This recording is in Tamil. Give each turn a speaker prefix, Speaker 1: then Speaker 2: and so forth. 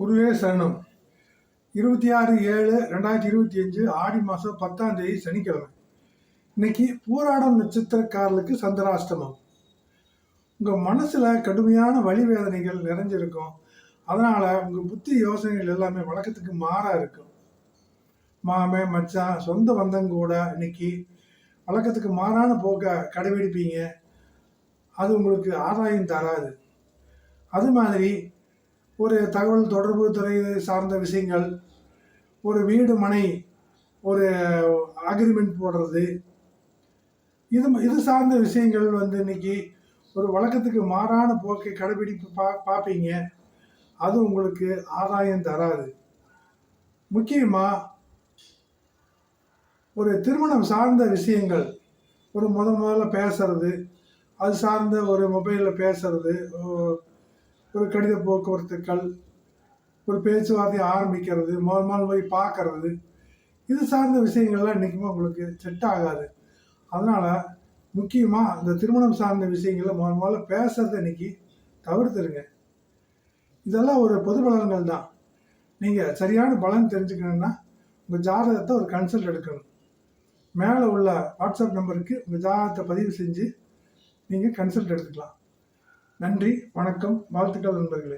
Speaker 1: குருவே சரணம். இருபத்தி ஆறு ஏழு ரெண்டாயிரத்தி இருபத்தி அஞ்சு ஆடி மாதம் பத்தாம் தேதி சனிக்கிழமை. இன்னைக்கு பூராடம் நட்சத்திரக்காரர்களுக்கு சந்திராஷ்டமம். உங்கள் மனசில் கடுமையான வழிவேதனைகள் நிறைஞ்சிருக்கும். அதனால் உங்கள் புத்தி யோசனைகள் எல்லாமே வழக்கத்துக்கு மாறாக இருக்கும். மாமே மச்சான் சொந்த பந்தங்கூட இன்னைக்கு வழக்கத்துக்கு மாறான போக்கை கடைபிடிப்பீங்க. அது உங்களுக்கு ஆதாயம் தராது. அது மாதிரி ஒரு தகவல் தொடர்பு துறை சார்ந்த விஷயங்கள் ஒரு வீடு மனை ஒரு அக்ரிமெண்ட் போடுறது. இது இது சார்ந்த விஷயங்கள் வந்து இன்னைக்கு ஒரு வழக்கத்துக்கு மாறான போக்கை கடைபிடிப்பு பா பார்ப்பீங்க. அது உங்களுக்கு ஆதாயம் தராது. முக்கியமாக ஒரு திருமணம் சார்ந்த விஷயங்கள் ஒரு முத முதல்ல பேசுறது அது சார்ந்த ஒரு மொபைலில் பேசுறது ஒரு கடித போக்குவரத்துக்கள் ஒரு பேச்சுவார்த்தை ஆரம்பிக்கிறது முதல் முதல் போய் பார்க்கறது. இது சார்ந்த விஷயங்கள்லாம் இன்றைக்குமே உங்களுக்கு செட் ஆகாது. அதனால் முக்கியமாக இந்த திருமணம் சார்ந்த விஷயங்களை முதல் முதல்ல பேசுறத இன்னைக்கு தவிர்த்துருங்க. இதெல்லாம் ஒரு பொது பலன்கள் தான். நீங்கள் சரியான பலன் தெரிஞ்சுக்கணுன்னா உங்கள் ஜாதகத்தை ஒரு கன்சல்ட் எடுக்கணும். மேலே உள்ள வாட்ஸ்அப் நம்பருக்கு உங்கள் ஜாதகத்தை பதிவு செஞ்சு நீங்கள் கன்சல்ட் எடுத்துக்கலாம். நன்றி வணக்கம் வாழ்த்துக்கள் நண்பர்களே.